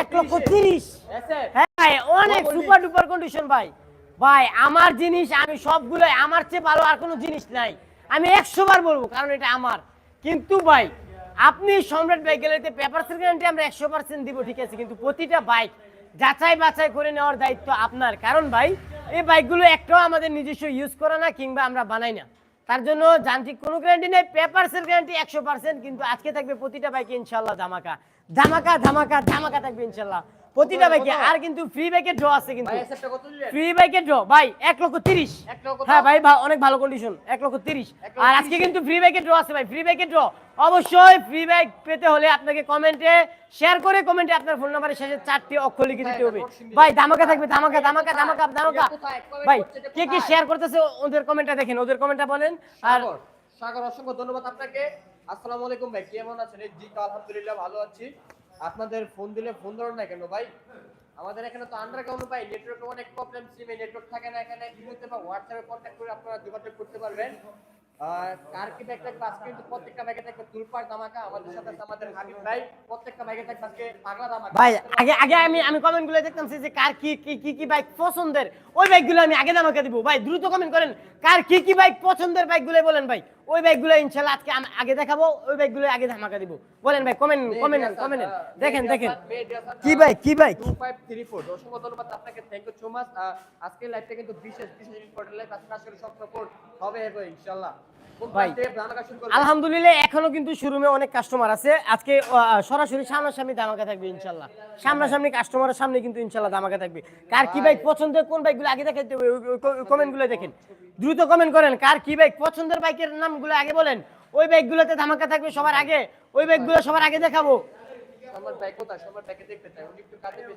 এক লক্ষ তিরিশ। হ্যাঁ অনেক সুপার ডুপার কন্ডিশন ভাই। ভাই আমার জিনিস আমি সবগুলো আমার চেয়ে ভালো আর কোনো জিনিস নাই। আমি একশো বার বলব কারণ এটা আমার। কিন্তু ভাই আপনি সম্রাট বাইক গ্যালারিতে গ্যারান্টি আমরা একশো পার্সেন্ট দিব ঠিক আছে? কিন্তু প্রতিটা বাইক যাচাই বাছাই করে নেওয়ার দায়িত্ব আপনার। কারণ ভাই এই বাইকগুলো একটাও আমাদের নিজস্ব ইউজ করা না কিংবা আমরা বানাই না। তার জন্য যান্ত্রিক কোনো গ্যারান্টি নেই পেপারসের গ্যারান্টি একশো পার্সেন্ট কিন্তু আজকে থাকবে প্রতিটা বাইকে ইনশাল্লাহ ধামাকা। ধামাকা ধামাকা ধামাকা থাকবে ইনশাল্লাহ। প্রতিটা? বাইকে আর কিন্তু ফ্রি বাইকের ড্র আছে কিন্তু। ফ্রি বাইকের ড্র ভাই এক লক্ষ তিরিশ। হ্যাঁ ভাই অনেক ভালো কন্ডিশন এক লক্ষ তিরিশ। আর আজকে কিন্তু ফ্রি বাইকের ড্র আছে ভাই ফ্রি বাইকের ড্র অবশ্যই ফ্রি বাইক পেতে হলে আপনাকে কমেন্টে শেয়ার করে কমেন্টে আপনার ফোন নাম্বারের শেষে চারটি অক্ষর লিখে দিতে হবে। ভাই ধামাকা থাকবে ধামাকা ধামাকা ধামাকা ধামাকা। ভাই কে কে? শেয়ার করতেছে ওদের কমেন্টটা দেখেন ওদের কমেন্টটা বলেন। আর সাগর অসংখ্য ধন্যবাদ আপনাকে। আসসালামু আলাইকুম ভাই, কেমন আছেন? জি তো আলহামদুলিল্লাহ ভালো আছি। আপনাদের ফোন দিলে ফোন ধরুন না কেন ভাই? আমাদের এখানে তো আন্ডারগ্রাউন্ড ভাই নেটওয়ার্কে অনেক প্রবলেম সিমে নেটওয়ার্ক থাকে না এখানে। ইমোতে বা হোয়াটসঅ্যাপে কন্ট্যাক্ট করে আপনারা যোগাযোগ করতে পারবেন। কার কি কিন্তু প্রত্যেকটা ব্যাগে থাকবে তুলপার ধামাকা। আমাদের সাথে আমাদের হাবিব ভাই। প্রত্যেকটা আজকে পাগলা ধামাকা। ভাই, আগে আগে আমি আমি কমেন্টগুলো দেখতাম, যে কার কি কি কি কি বাইক পছন্দের। ওই বাইকগুলো আমি আগে দামাকে দিব। ভাই, দ্রুত কমেন্ট করেন, কার কি কি বাইক পছন্দের বাইকগুলো বলেন ভাই। ওই বাইকগুলো ইনশাল্লাহ আজকে আমি আগে দেখাবো ওই বাইকগুলো আগে ধামাকা দিব। বলেন ভাই কমেন্ট কমেন্ট কমেন্ট দেখেন দেখেন। কি ভাই কি ভাই? 2534 দর্শক ধন্যবাদ আপনাকে। থ্যাংক ইউ সো মাচ আজকে লাইভটা কিন্তু বিশেষ বিশেষ ইম্পর্টেন্ট লাইভ আজকে আসলে সব সাপোর্ট হবে হবে ইনশাআল্লাহ ভাই, আলহামদুলিল্লাহ এখনও কিন্তু শোরুমে অনেক কাস্টমার আছে। আজকে সরাসরি সামনাসামনি দামাকা থাকবে ইনশাল্লাহ সামনাসামনি কাস্টমারের সামনে কিন্তু ইনশাল্লাহ দামাকা থাকবে। কার কি বাইক পছন্দের কোন বাইকগুলো আগে দেখে কমেন্টগুলো কমেন্টগুলো দেখেন। দ্রুত কমেন্ট করেন কার কি বাইক পছন্দের বাইকের নামগুলো আগে বলেন। ওই বাইকগুলোতে ধামাকা থাকবে সবার আগে ওই বাইকগুলো সবার আগে দেখাবো।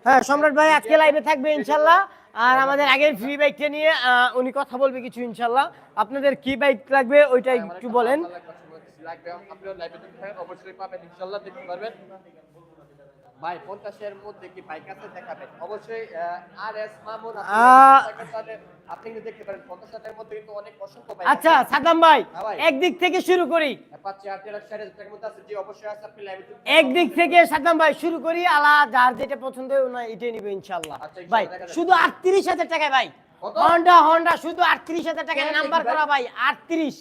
হ্যাঁ সম্রাট ভাই আজকে লাইভে থাকবে ইনশাল্লাহ। আর আমাদের আগের ফ্রি বাইকটা নিয়ে উনি কথা বলবে কিছু ইনশাল্লাহ। আপনাদের কি বাইক লাগবে ওইটা একটু বলেন। লাগবে আপনিও লাইভে অবশ্যই পাবেন ইনশাল্লাহ দেখতে পারবেন। ভাই পঞ্চাশের মধ্যে কি বাইক আছে দেখাবেন? অবশ্যই আর এস মামুন আপনি কিন্তু দেখতে পারেন পঞ্চাশ হাজারের মধ্যে কিন্তু অনেক অসংখ্য বাইক আচ্ছা সাদাম ভাই হ্যাঁ একদিক থেকে শুরু করি। লাইভে একদিক থেকে সাদাম ভাই শুরু করি আলা যার যেটা পছন্দ হয় এটাই নিবে ইনশাল্লাহ আচ্ছা, ভাই শুধু আটত্রিশ হাজার টাকায় ভাই। হন্ডা হন্ডা শুধু আটত্রিশ হাজার কেন নাম্বার করা ভাই আটত্রিশ।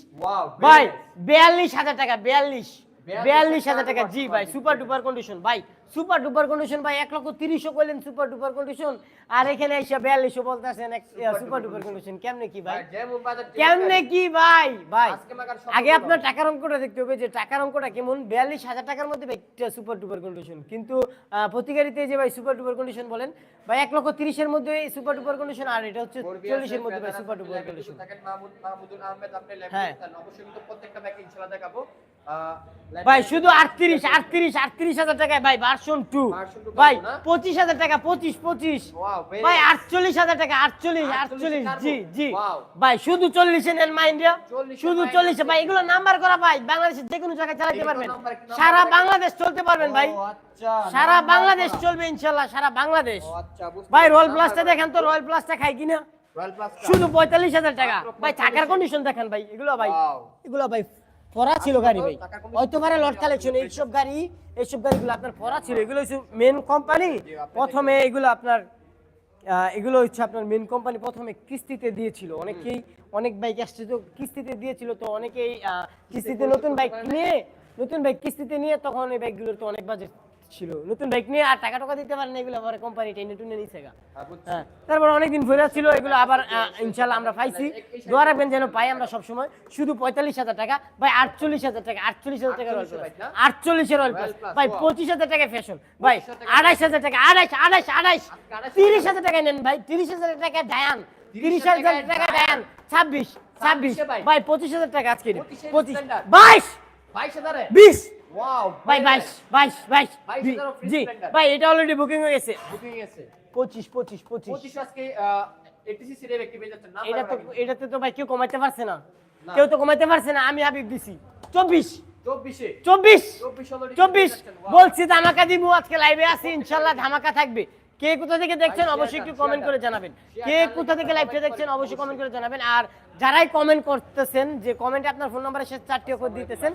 ভাই বিয়াল্লিশ। হাজার টাকা বিয়াল্লিশ। বিয়াল্লিশ হাজার টাকা টাকা জি ভাই সুপার ডুপার কন্ডিশন ভাই সুপার ডুপার কন্ডিশন ভাই এক লক্ষ তিরিশও করলেন সুপার ডুপার কন্ডিশন আর এখানে এসে বিয়াল্লিশও বলতেছেন সুপার ডুপার কন্ডিশন কেমনে কি ভাই? কেমনে কি ভাই? ভাই আগে আপনার টাকার অঙ্কটা দেখতে হবে যে টাকার অঙ্কটা কেমন? বিয়াল্লিশ হাজার টাকার মধ্যে একটা সুপার ডুপার কন্ডিশন কিন্তু প্রতিকারিতে যে ভাই সুপার ডুপার কন্ডিশন বলেন ভাই এক লক্ষ তিরিশের মধ্যে সুপার ডুপার কন্ডিশন আর এটা হচ্ছে চল্লিশের মধ্যে ভাই সুপার ডুপার কন্ডিশন হ্যাঁ। প্রত্যেকটা দেখাবো। ভাই শুধু আটত্রিশ আটত্রিশ আটত্রিশ হাজার টাকায় ভাই ভার্সন টু ভাই পঁচিশ হাজার টাকা পঁচিশ পঁচিশ। ভাই আটচল্লিশ হাজার টাকা আটচল্লিশ আটচল্লিশ জি জি। ভাই শুধু চল্লিশে নেন মাইন্ডিয়া শুধু চল্লিশে। ভাই এগুলো নাম্বার করা ভাই বাংলাদেশের যে কোনো জায়গায় চালাতে পারবেন। সারা বাংলাদেশ চলতে পারবেন ভাই। আচ্ছা, সারা বাংলাদেশ চলবে ইনশাল্লাহ সারা বাংলাদেশ। আচ্ছা, ভাই। রয়্যাল প্লাসটা দেখেন তো রয়্যাল প্লাসটা খাই কিনা? শুধু পঁয়তাল্লিশ হাজার টাকা। ভাই থাকার কন্ডিশন দেখেন ভাই এগুলো ভাই। এগুলো ভাই পরা ছিল গাড়ি ভাই। ওই তোমার হয়তো পারে লট কালেকশন এইসব গাড়ি এইসব গাড়িগুলো আপনার পরা ছিল। এগুলো হচ্ছে মেন কোম্পানি প্রথমে এগুলো আপনার আহ, এগুলো হচ্ছে আপনার মেন কোম্পানি প্রথমে কিস্তিতে দিয়েছিল। অনেকেই অনেক বাইক আসছে তো কিস্তিতে দিয়েছিল তো অনেকেই কিস্তিতে নতুন বাইক নিয়ে নতুন বাইক কিস্তিতে নিয়ে তখন এই বাইকগুলোর তো অনেক বাজেট ছিল নতুন বাইক নিয়ে আর টাকা টাকা দিতে পারেন এগুলো আবার কোম্পানি টেনে টুনে নিছে গা। হ্যাঁ, হ্যাঁ তারপর অনেকদিন ছিল এগুলো আবার ইনশাল্লাহ আমরা পাইছি। দোয়া রাখবেন যেন পাই আমরা সবসময়। শুধু পঁয়তাল্লিশ হাজার টাকা ভাই আটচল্লিশ হাজার টাকা আটচল্লিশ হাজার টাকা রয়্যাল 48 প্লাস না? আটচল্লিশের প্লাস ভাই পঁচিশ হাজার টাকা ফ্যাশন ভাই আড়াইশ হাজার টাকা আড়াইশ আড়াইশ আড়াইশ। তিরিশ হাজার টাকা নেন ভাই তিরিশ হাজার টাকা ডায়ান তিরিশ হাজার টাকা ডায়ান ছাব্বিশ ছাব্বিশ ভাই। পঁচিশ হাজার টাকা আজকে পঁচিশ। বাইশ! বাইশ হাজারে? বিশ! ভাই বাইশ বাইশ বাইশ। 22,000 of free জি। splendor। ভাই এটা অলরেডি বুকিং হয়ে গেছে। বুকিং আছে পঁচিশ পঁচিশ পঁচিশ। পঁচিশ আজকে এটিসি সিরিয়াল একটি পেয়ে যাচ্ছেন নাম্বার এটা তো রাখেন। এটাতে তো ভাই কেউ কমাইতে পারছে না। কেউ তো কমাইতে পারছে না আমি হাবিব দিছি। চব্বিশ। চব্বিশে। চব্বিশ। বলছি ধামাকা দিব আজকে লাইভে আছি ইনশাল্লাহ ধামাকা থাকবে। কে কোথা থেকে দেখছেন অবশ্যই একটু কমেন্ট করে জানাবেন। কে কোথা থেকে লাইভটা দেখছেন অবশ্যই কমেন্ট করে জানাবেন। আর যারাই কমেন্ট করতেছেন যে কমেন্টে আপনার ফোন নাম্বারের শেষ চারটি অক্ষর দিতেছেন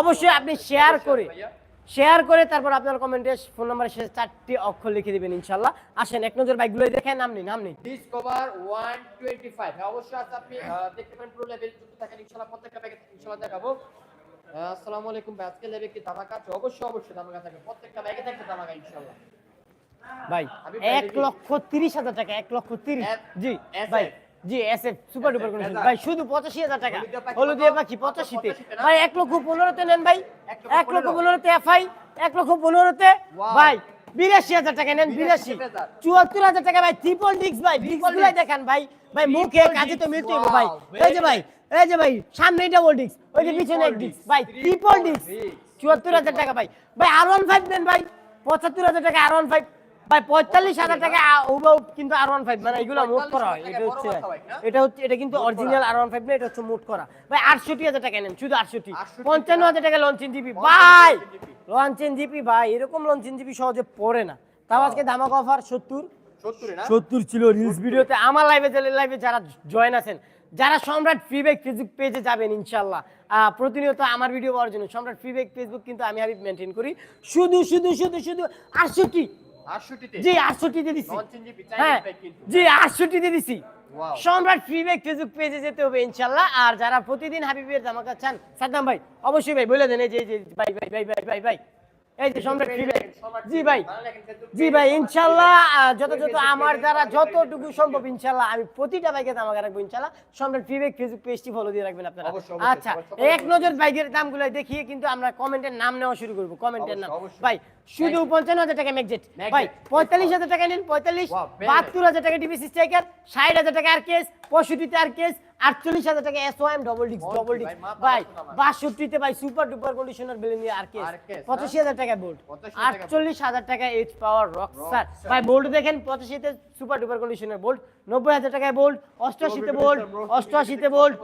অবশ্যই আপনি শেয়ার করে শেয়ার করে তারপর আপনার কমেন্টে ফোন নাম্বারের শেষে চারটি অক্ষর লিখে দিবেন ইনশাল্লাহ। আসেন এক নজর বাইকগুলো দেখেন নাম নেই নাম নেই। ডিসকভার 125 হ্যাঁ অবশ্যই আজ আপনি দেখতে পারেন পুরো লেভেল যুক্ত থাকেন ইনশাআল্লাহ প্রত্যেকটা প্যাকেজ ইনশাআল্লাহ দেখাবো। আসসালামু আলাইকুম আজকে লেভেল কি ধামাকা আছে? অবশ্যই অবশ্যই ধামাকা থাকবে। প্রত্যেকটা ব্যাগে থাকবে ধামাকা ইনশাআল্লাহ ভাই এক লক্ষ তিরিশ হাজার টাকা এক লক্ষ তিরিশ। জি ভাই G S F super duper condition ভাই শুধু পঁচাশি হাজার টাকা। হলুদিয়া পাখি পঁচাশিতে। ভাই এক লক্ষ পনেরোতে নেন ভাই। এক লক্ষ। পনেরোতে এফআই এক লক্ষ পনেরোতে। ভাই বিরাশি হাজার টাকা নেন বিরাশি চুয়াত্তর হাজার টাকা ভাই ট্রিপল ডিক্স ভাই ডিক্স দেখান ভাই। ভাই মুখে কাজে তো মিলতে হবে ভাই। এই যে ভাই এই যে ভাই সামনে ডাবল ডিক্স ওই যে পিছনে এক ডিক্স ভাই ট্রিপল ডিক্স চুয়াত্তর হাজার টাকা ভাই। ভাই আর ওয়ান ফাইভ নেন ভাই। পঁচাত্তর হাজার টাকা আর ওয়ান ফাইভ ভাই পঁয়তাল্লিশ হাজার টাকা উবাউ কিন্তু আর ওয়ান ফাইভ মানে এগুলো মোট করা হয়। এটা হচ্ছে? এটা হচ্ছে এটা কিন্তু অরিজিনাল আর ওয়ান ফাইভ না এটা হচ্ছে মোট করা। ভাই আটষট্টি হাজার টাকা নেন শুধু আটষট্টি। পঞ্চান্ন হাজার টাকা লঞ্চেন জিপি 55 ভাই GP লঞ্চেন জিপি ভাই এরকম লঞ্চেন জিপি সহজে পড়ে না। তাও আজকে দামাক অফার সত্তর। সত্তর ছিল রিলস ভিডিওতে আমার লাইভে লাইভে যারা জয়েন আছেন যারা সম্রাট ফ্রিবেক ফেসবুক পেজে যাবেন ইনশাল্লাহ প্রতিনিয়ত আমার ভিডিও পাওয়ার জন্য সম্রাট ফ্রিবেক ফেসবুক কিন্তু আমি হাবিব মেনটেন করি। শুধু শুধু শুধু শুধু আটষট্টি 68 তে জি আটষট্টিতে দিছি। হ্যাঁ চাইনিজ ব্যাগ কিন্তু জি আটষট্টিতে দিছি। Wow. সম্রাট ফ্রিবেক ফেসবুক পেজে যেতে হবে ইনশাল্লাহ। আর যারা প্রতিদিন হাবিবের জামাকা চান সাদ্দাম ভাই অবশ্যই ভাই বলে দেন এই যে ভাই ভাই ভাই ভাই ভাই ভাই। এই যে সম্রাট ফ্রিবেক। জি ভাই। জি ভাই ইনশাল্লাহ যথাযথ আমার দ্বারা যতটুকু সম্ভব ইনশাল্লাহ আমি প্রতিটা বাইকের দাম রাখব ইনশাল্লাহ। সম্রাট ফ্রিবেক ফেসবুক পেজটি ফলো দিয়ে রাখবেন আপনারা। আচ্ছা এক নজর বাইকের দামগুলো দেখিয়ে কিন্তু আমরা কমেন্টের নাম নেওয়া শুরু করব কমেন্টের নাম। ভাই শুধু পঞ্চান্ন হাজার টাকা ম্যাকজেট। ভাই পঁয়তাল্লিশ হাজার টাকা নিন পঁয়তাল্লিশ বাহাত্তর হাজার টাকা ডিবিসি স্ট্রাইকার ষাট হাজার টাকা আর কেস পঁয়ষট্টিতে আর কেস আটচল্লিশ হাজার টাকা এস ওয়াইম ডবল ডিক্স ডবল ডিক্স ভাই বাষট্টিতে ভাই সুপার ডুপার কন্ডিশনার বেলেনিয়া আর কেস। RKS, পঁচাশি হাজার টাকা বোল্ট 85 টাকা আটচল্লিশ হাজার টাকা এইচ পাওয়ার Rockstar। ভাই বোল্ট দেখেন পঁচাশিতে সুপার ডুপার কন্ডিশনার বোল্ট নব্বই হাজার টাকায় বোল্ট অষ্টআশিতে বোল্ট অষ্টআশিতে বোল্ট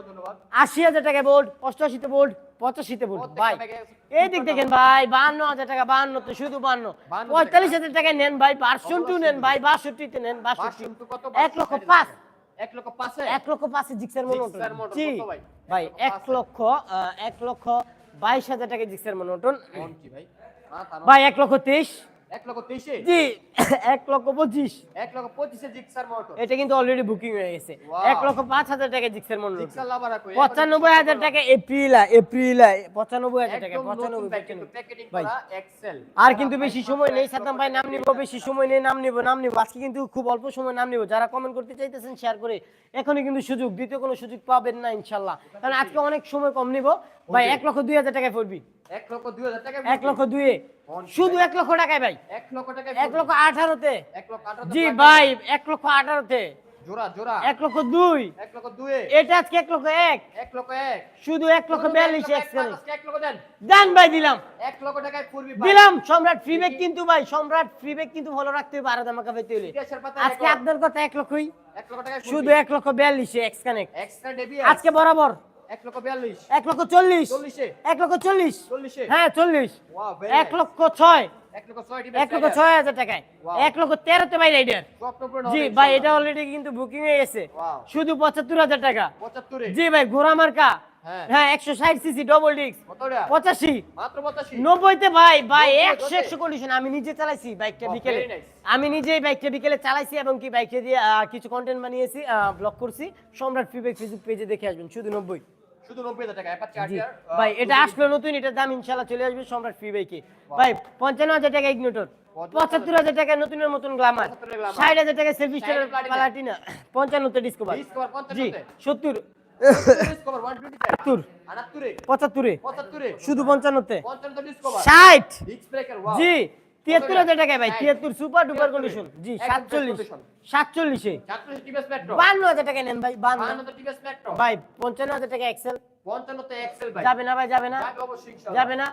আশি হাজার টাকা বোল্ট অষ্টআশিতে বোল্ট পঁচাশিতে বলুন ভাই। এই দিক দেখেন ভাই বাহান্ন হাজার টাকা বাহান্নতে শুধু বাহান্ন পঁয়তাল্লিশ হাজার টাকায় নেন ভাই টু নেন ভাই বাষট্টিতে নেন বাষট্টি। এক লক্ষ পাঁচ। এক লক্ষ পাঁচে? এক লক্ষ পাঁচে জিক্সের মনোটন জিক্সার জি। ভাই? এক লক্ষ এক লক্ষ বাইশ হাজার টাকা জিক্সের মনোটন ভাই? মাথা ভাই এক লক্ষ তেইশ। এক লক্ষ তেইশে? জি এক লক্ষ পঁচিশ। এক লক্ষ পঁচিশে জিক্সার মোটর এটা কিন্তু অলরেডি বুকিং হয়ে গেছে। এক লক্ষ পাঁচ হাজার টাকা জিক্সার লাভার পঁচানব্বই হাজার টাকা এপ্রিল এপ্রিল পঁচানব্বই হাজার টাকা পঁচানব্বই পঁচানব্বই। ভাই। আর কিন্তু বেশি সময় নেই সাদ্দাম ভাই নাম নিব বেশি সময় নেই নাম নিব নাম নিব। আজকে কিন্তু খুব অল্প সময় নাম নিব। যারা কমেন্ট করতে চাইতেছেন শেয়ার করে এখনই কিন্তু সুযোগ দ্বিতীয় কোনো সুযোগ পাবেন না ইনশাল্লাহ। কারণ আজকে অনেক সময় কম নিব। ভাই এক লক্ষ দুই হাজার টাকায় পড়বি এক লক্ষ দুই হাজার টাকা এক লক্ষ দুয়ে শুধু এক লক্ষ টাকায় ভাই এক লক্ষ টাকা এক লক্ষ আঠারোতে এক লক্ষ আঠারো জি ভাই এক লক্ষ আঠারোতে জোড়া জোড়া এক লক্ষ দুই এক লক্ষ দুয়ে এটা আজকে এক লক্ষ এক এক লক্ষ এক শুধু এক লক্ষ বিয়াল্লিশ এক লক্ষ দেন দেন ভাই দিলাম এক লক্ষ টাকায় পূর্বী দিলাম সম্রাট ফ্রিবেক কিন্তু ভাই সম্রাট ফ্রিবেক কিন্তু ভালো রাখতে হবে আরও দামাকা পেতে হলে আজকে আপনার কথা এক লক্ষই লক্ষ শুধু এক লক্ষ বিয়াল্লিশে এক্স কানেক্ট আজকে বরাবর এক লক্ষ বিয়াল্লিশ। এক লক্ষ চল্লিশ। চল্লিশে। এক লক্ষ চল্লিশ। চল্লিশে। হ্যাঁ চল্লিশ। এক লক্ষ ছয়। এক লক্ষ ছয় হাজার টাকায়। এক লক্ষ তেরোতে ভাই রাইডার জি ভাই এটা অলরেডি কিন্তু বুকিং হয়ে গেছে শুধু পঁচাত্তর হাজার টাকা। জি ভাই ঘোড়া মার্কা। হ্যাঁ। হ্যাঁ একশো ষাট সিসি ডবল ডিস্ক পঁচাশি। নব্বইতে ভাই ভাই একশো একশো কন্ডিশন আমি নিজে চালাইছি বাইকটা বিকেলে। আমি নিজে বাইকটা বিকেলে চালাইছি এবং কি বাইকটা দিয়ে কিছু কন্টেন্ট বানিয়েছি ব্লগ করছি। সম্রাট ফিবেক ফেসবুক পেজে দেখে আসবেন শুধু নব্বই। শুধু নব্বই হাজার টাকা অ্যাপাচি আরটিআর ভাই এটা আসলো নতুন এটার দাম ইনশাল্লাহ চলে আসবে সম্রাট ফ্রি বাইকে ভাই পঞ্চান্ন হাজার টাকা ইগনোটর পঁচাত্তর হাজার টাকা নতুনের মতন গ্লামার 75 ষাট টাকা selfie star Silent Platina। Platina Discover Discover 55 সত্তর। ডিসকভার 120 পঁচাত্তরে। পঁচাত্তরে। শুধু পঞ্চান্নতে। ষাট। জি। তিয়াত্তর হাজার টাকায় ভাই তিয়াত্তর সুপার ডুপার কন্ডিশন জি সাতচল্লিশ। সাতচল্লিশে। বান্ন হাজার টাকা নেন ভাই বান্ন। ভাই পঞ্চান্ন হাজার টাকা এক্সেল যাবে না ভাই যাবে না। যাবে না।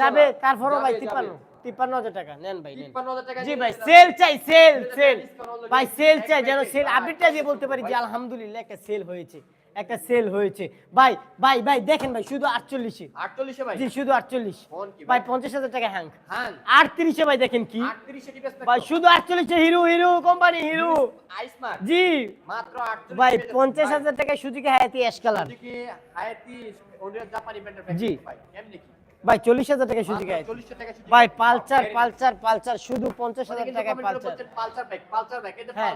যাবে তারপরও ভাই তিপ্পান্ন তিপ্পান্ন হাজার টাকা। নেন ভাই নেন। 53,000 টাকা জি ভাই সেল চাই সেল সেল ভাই সেল চাই যেন সেল আপডেটটা দিয়ে বলতে পারি যে আলহামদুলিল্লাহ একটা সেল হয়েছে। একটা সেল হয়েছে। ভাই ভাই ভাই দেখেন ভাই শুধু আটচল্লিশে। আটচল্লিশে ভাই? জি শুধু আটচল্লিশ। ভাই পঞ্চাশ হাজার টাকা হ্যাং হ্যাঁ আটত্রিশে ভাই দেখেন কি? ভাই শুধু আটচল্লিশে হিরো হিরো কোম্পানি হিরো। জি। মাত্র ভাই পঞ্চাশ হাজার টাকায় সুজুকি হায়াতি অ্যাশ কালার জি। ভাই চল্লিশ হাজার টাকা সুযোগ ভাই পালচার পালচার পালচার শুধু পঞ্চাশ হাজার টাকায় পালচার হ্যাঁ।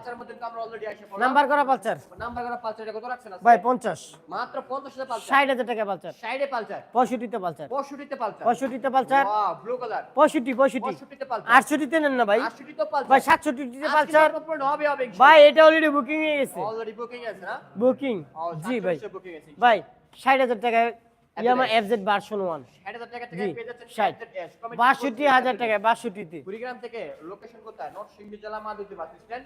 নাম্বার করা পালচার নাম্বার করা পালসার কত রাখছেন ভাই পঞ্চাশ। মাত্র 50 টাকা পালসার। ষাট হাজার টাকা পালচার সাইডে পালসার। পঁয়ষট্টিতে পালচার 65 তে পালসার। পঁয়ষট্টিতে পালচার ব্লু কালার পঁয়ষট্টি পঁয়ষট্টি। 65 তে পালসার। আটষট্টিতে নেন না ভাই। 80 তো পালসার। ভাই সাতষট্টিতে পালচার ভাই এটা অলরেডি বুকিং হয়ে গেছে। অলরেডি বুকিং আছে না? বুকিং জি ভাই। 47 বুকিং আছে ভাই ষাট হাজার টাকায় ইয়ামা এফজেড ভার্সন ওয়ান 60000 টাকা থেকে পেয়ে যাচ্ছেন ষাট। 60 কমেন্ট বাষট্টি হাজার টাকায় বাষট্টিতে। কুড়িগ্রাম থেকে লোকেশন কোথায়? নরসিংদী জেলা মাদুতি বাস স্ট্যান্ড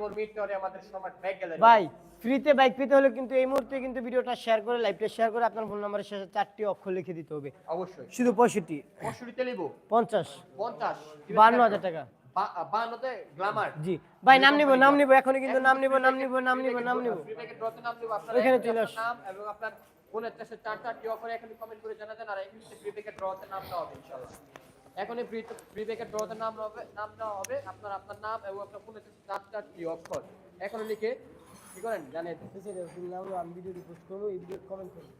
মোড় মিটরে আমাদের সম্রাট ব্যাগ গ্যালারি ভাই ফ্রিতে বাইক পেতে হলে কিন্তু এই মুহূর্তে কিন্তু ভিডিওটা শেয়ার করে লাইভটা শেয়ার করে আপনার ফোন নাম্বারের শেষে চারটি অক্ষর লিখে দিতে হবে। অবশ্যই। শুধু পঁয়ষট্টি। পঁয়ষট্টিতে নিবো পঞ্চাশ। পঞ্চাশ। বান্ন হাজার টাকা। বান্নতে গ্লামার জি। ভাই নাম নিব নাম নিব এখনই কিন্তু নাম নিব নাম নিব নাম নিব। নাম নিব। এখানে চলে এবং আপনার ফোনের চাষে চার চারটি অফারে এখানে কমেন্ট করে জানাতেন আর এখানে ফ্রি প্যাকেট ড্রতে নাম নেওয়া হবে ইনশাআল্লাহ। এখনই ফ্রি ফ্রি প্যাকেট ড্রতে নাম হবে নাম নেওয়া হবে আপনার আপনার নাম এবং আপনার ফোনের চাষে চার চারটি অফার এখনই লিখে কি করেন? জানেন আমি ভিডিও পোস্ট করব এই ভিডিও কমেন্ট করব।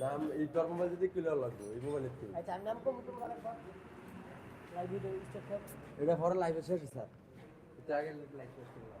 নাম এই তোর মোবাইল যদি ক্লিয়ার লাগবে এই মোবাইলের থেকে আচ্ছা আমি নাম করব তোমার লাইভ ভিডিও স্টার্ট এটা পরে লাইভে শেষ স্যার। এটা আগে লাইভ শেষ করলাম।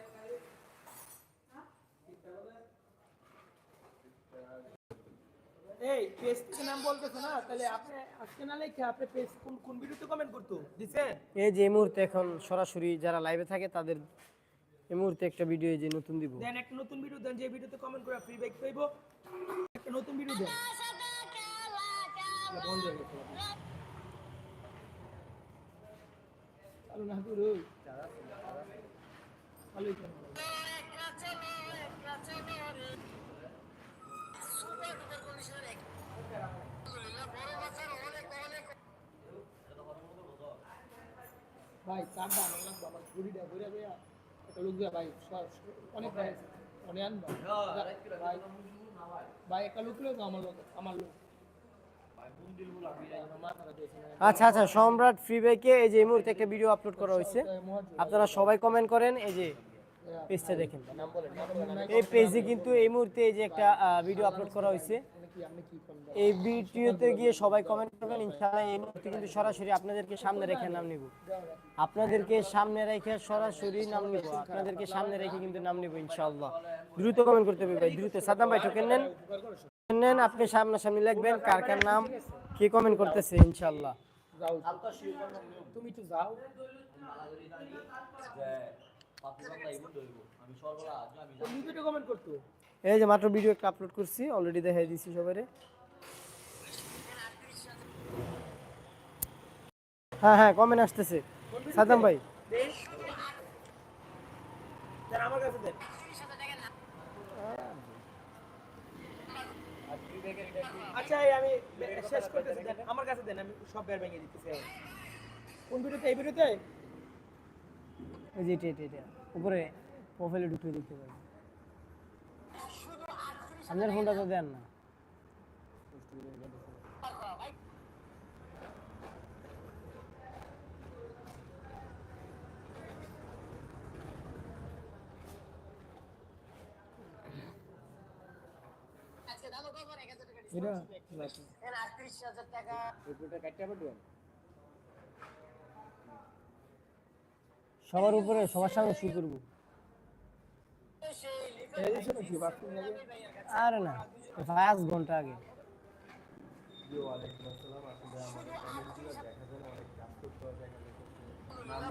এই পেজ থেকে নাম বলতেছে না? তাহলে আপনি আজকে না লেখে আপনি পেজ কোন কোন ভিডিওতে কমেন্ট করতো? দিছেন? এই যে এই মুহূর্তে এখন সরাসরি যারা লাইভে থাকে তাদের এই মুহূর্তে একটা ভিডিও এই যে নতুন দিব। দেন একটা নতুন ভিডিও দেন যে ভিডিওতে কমেন্ট করে ফ্রি ব্যাক পাইবো। একটা নতুন ভিডিও দেন। বন্ধ হয়ে গেছে। চালু না ভালোই ভাই চারটা আমার লাগবে আমার ঘুরিটা ঘুরে ঘুরে একটা লোক দিয়ে ভাই অনেক ভাই আছে। অনেক আনবা ভাই ভাই। একটা লোক লোক আমার লোক। আমার লোক। আচ্ছা আচ্ছা সম্রাট ফ্রি বাইকে এই যে এই মুহূর্তে একটা ভিডিও আপলোড করা হয়েছে। আপনারা সবাই কমেন্ট করেন এই যে পেজটা দেখেন। এই পেজে কিন্তু এই মুহূর্তে এই যে একটা ভিডিও আপলোড করা হয়েছে। এই ভিডিওতে গিয়ে সবাই কমেন্ট করবেন ইনশাআল্লাহ এই মুহূর্তে কিন্তু সরাসরি আপনাদেরকে সামনে রেখে নাম নিব। আপনাদেরকে সামনে রেখে সরাসরি নাম নিব আপনাদেরকে সামনে রেখে কিন্তু নাম নিব ইনশাআল্লাহ। দ্রুত কমেন্ট করতে হবে ভাই দ্রুত। সাদ্দাম ভাই টোকেন নেন। নেন আপনি সামনাসামনি লিখবেন কার কার নাম কে কমেন্ট করতেছে ইনশাআল্লাহ। যাও তুমি একটু যাও। ভিডিওটা কমেন্ট করতো। এই যে মাত্র ভিডিও একটা আপলোড করছি অলরেডি দেখাই দিছি সবাই হ্যাঁ হ্যাঁ কমেন্ট আসতেছে। সাদাম ভাই। আমার কাছে দেন আচ্ছা আমি শেষ করতেছি আমার কাছে দেন আমি সব বের ভেঙে দিতেছি কোন ভিডিওতে এই ভিডিওতে? এই যে এটা এটা এটা উপরে প্রোফাইলে ঢুকে দেখতে পারেন আপনার ফোনটা তো দেন না সবার উপরে সবার সামনে শুরু করব আরে না পাঁচ ঘণ্টা আগে।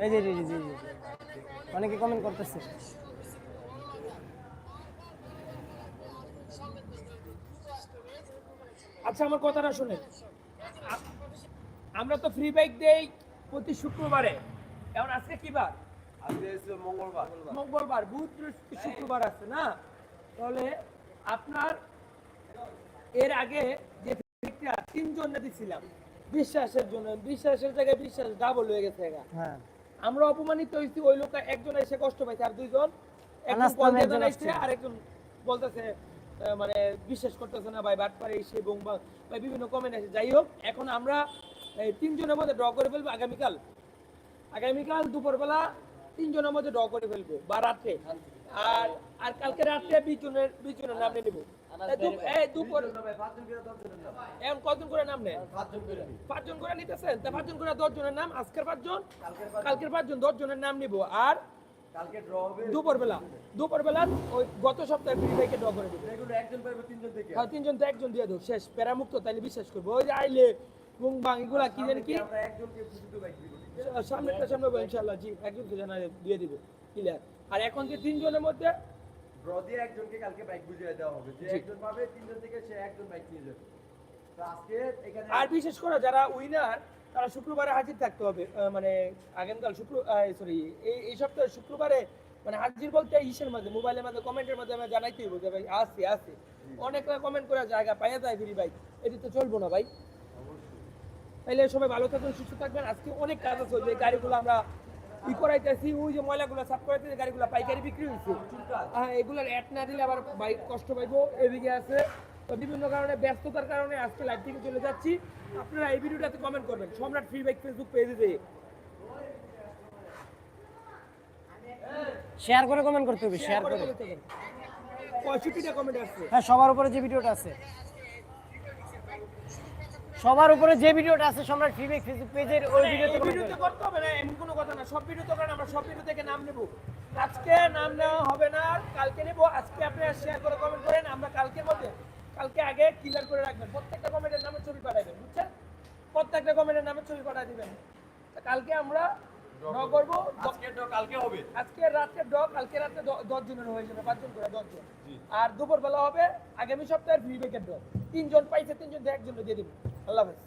এই যে এই যে, এই যে, অনেকে কমেন্ট করতেছে। আচ্ছা আমার কথাটা শুনেন। আমরা তো ফ্রি বাইক দেই প্রতি শুক্রবারে। এখন আজকে কি বার? আজকে মঙ্গলবার। মঙ্গলবার বুধ শুক্রবার আছে না? তাহলে আপনার এর আগে যে তিনজন দিছিলাম বিশ্বাসের জন্য বিশ্বাসের জায়গায় বিশ্বাস ডাবল হয়ে গেছে হ্যাঁ। আমরা অপমানিত হয়েছি ওই লোক একজন এসে কষ্ট পাইছে আর দুইজন। একজন আসছে। আর বলতেছে মানে বিশ্বাস করতেছে না ভাই বাট পারে সে এবং বা বিভিন্ন কমেন্ট আছে যাই হোক এখন আমরা তিনজনের মধ্যে ড্র করে ফেলব আগামীকাল। আগামীকাল দুপুরবেলা তিনজনের মধ্যে ড্র করে ফেলব বা রাত্রে। আর আর কালকে রাত্রে নাম নিয়ে নেব। এই দুপুর এখন কতজন করে নাম নেন পাঁচজন করে। নিতেছেন? তা পাঁচজন করে দশ নাম আজকের পাঁচজন? কালকের পাঁচজন। দশ নাম নিব। আর কালকে ড্র হবে। দুপুর বেলা দুপুর বেলা ওই গত সপ্তাহে ফ্রি ভাইকে ড্র করে দেবো। এগুলো একজন পাইবে তিনজন হ্যাঁ তিনজন তো একজন দিয়ে দেবো। শেষ প্যারামুক্ত তাইলে বিশ্বাস করব। ওই যে আইলে বুং বাং এগুলা কি জানি কি? সামনেটা সামনে বলব ইনশাল্লাহ জি একজনকে জানা দিয়ে দিব। ক্লিয়ার আর এখন যে তিনজনের মধ্যে ড্র দিয়ে একজনকে কালকে বাইক বুঝিয়ে দেওয়া হবে। যে একজন পাবে তিনজন থেকে সে একজন বাইক নিয়ে যাবে। তো আজকে এখানে আর বিশেষ করে যারা উইনার তারা শুক্রবারে হাজির থাকতে হবে। মানে আগামীকাল শুক্র সরি এই এই সপ্তাহে শুক্রবারে মানে হাজির বলতে ইসের মধ্যে মোবাইলের মধ্যে কমেন্টের মধ্যে আমরা জানাইতেই হবে যে ভাই আসছে আসছে। অনেক কমেন্ট করে জায়গা পাইয়া যায় ফ্রি ভাই। এটি তো চলবো না ভাই। তাইলে সবাই ভালো থাকবেন সুস্থ থাকবেন। আজকে অনেক কাজ আছে যে গাড়িগুলো আমরা ই করাইতেছি ওই যে ময়লাগুলো সাফ করাইতেছি গাড়িগুলো পাইকারি বিক্রি হয়েছে হ্যাঁ এগুলোর অ্যাড না দিলে আবার বাইক কষ্ট পাইবো এদিকে আছে। তো বিভিন্ন কারণে ব্যস্ততার কারণে আজকে লাইভ থেকে চলে যাচ্ছি। আপনারা এই ভিডিওটাতে কমেন্ট করবেন। সম্রাট ফ্রি বাইক ফেসবুক পেজে শেয়ার করে কমেন্ট করতে হবে শেয়ার করে পঁয়ষট্টিটা কমেন্ট আসছে। হ্যাঁ সবার উপরে যে ভিডিওটা আছে। সবার উপরে যে ভিডিওটা আছে সম্রাট ফিডব্যাক ফেসবুক পেজের ওই ভিডিওতে এই ভিডিওতে করতে হবে না এমন কোনো কথা না। সব ভিডিওতে করেন আমরা সব ভিডিও থেকে নাম নেব। আজকে নাম নেওয়া হবে না কালকে নেব। আজকে আপনারা শেয়ার করে কমেন্ট করেন আমরা কালকের মধ্যে কালকে আগে ক্লিয়ার করে রাখবেন। প্রত্যেকটা কমেন্টের নামে ছবি পাঠাবেন বুঝছেন? প্রত্যেকটা কমেন্টের নামে ছবি পাঠিয়ে দিবেন। তা কালকে আমরা ড্র করব। আজকে ড্র কালকে হবে। আজকে রাত্রে ড্র কালকে রাত্রে দ- দশ জনের হয়ে যাবে পাঁচজন করে দশ জন। আর দুপুর বেলা হবে আগামী সপ্তাহের ফ্রি ব্যাকের ড্র তিনজন পাইছে তিনজন দিয়ে একজন দিয়ে দিবেন আল্লাহ হাফেজ